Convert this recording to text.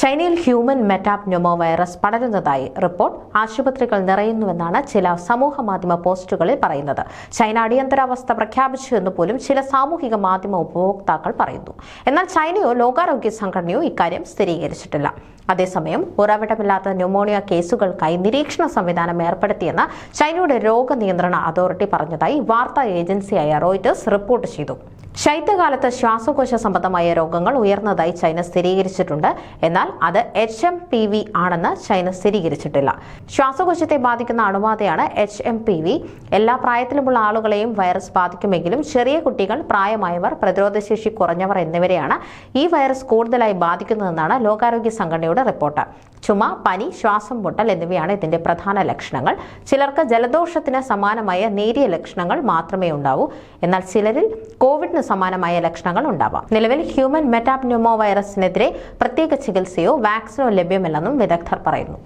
ചൈനയിൽ human metapneumovirus പടരുന്നതായി report ആശുപത്രികൾ നിറയുന്നുവെന്നാണ് ചില സമൂഹ മാധ്യമ പോസ്റ്റുകളിൽ പറയുന്നത്. ചൈന അടിയന്തരാവസ്ഥ പ്രഖ്യാപിച്ചു എന്ന് പോലും ചില സാമൂഹിക മാധ്യമ ഉപഭോക്താക്കൾ പറയുന്നു. എന്നാൽ ചൈനയോ ലോകാരോഗ്യ സംഘടനയോ ഇക്കാര്യം സ്ഥിരീകരിച്ചിട്ടില്ല. അതേസമയം ഉറവിടമില്ലാത്ത ന്യൂമോണിയ കേസുകൾക്കായി നിരീക്ഷണ സംവിധാനം ഏർപ്പെടുത്തിയെന്ന് ചൈനയുടെ രോഗനിയന്ത്രണ അതോറിറ്റി പറഞ്ഞതായി വാർത്താ ഏജൻസിയായ റോയിറ്റേഴ്സ് റിപ്പോർട്ട് ചെയ്തു. ശൈത്യകാലത്ത് ശ്വാസകോശ സംബന്ധമായ രോഗങ്ങൾ ഉയർന്നതായി ചൈന സ്ഥിരീകരിച്ചിട്ടുണ്ട്. എന്നാൽ അത് എച്ച് എം പി വി ആണെന്ന് ചൈന സ്ഥിരീകരിച്ചിട്ടില്ല. ശ്വാസകോശത്തെ ബാധിക്കുന്ന അണുബാധയാണ് എച്ച് എം പി വി എല്ലാ പ്രായത്തിലുമുള്ള ആളുകളെയും വൈറസ് ബാധിക്കുമെങ്കിലും ചെറിയ കുട്ടികൾ പ്രായമായവർ പ്രതിരോധശേഷി കുറഞ്ഞവർ എന്നിവരെയാണ് ഈ വൈറസ് കൂടുതലായി ബാധിക്കുന്നതെന്നാണ് ലോകാരോഗ്യ സംഘടനയുടെ റിപ്പോർട്ട്. ചുമ പനി ശ്വാസം മുട്ടൽ എന്നിവയാണ് ഇതിന്റെ പ്രധാന ലക്ഷണങ്ങൾ. ചിലർക്ക് ജലദോഷത്തിന് സമാനമായ നേരിയ ലക്ഷണങ്ങൾ മാത്രമേ ഉണ്ടാവൂ. എന്നാൽ ചിലരിൽ കോവിഡിന് സമാനമായ ലക്ഷണങ്ങൾ ഉണ്ടാവാം. നിലവിൽ ഹ്യൂമൻ മെറ്റാപ്നോമോ വൈറസിനെതിരെ പ്രത്യേക ചികിത്സയോ വാക്സിനോ ലഭ്യമല്ലെന്നും വിദഗ്ധർ പറയുന്നു.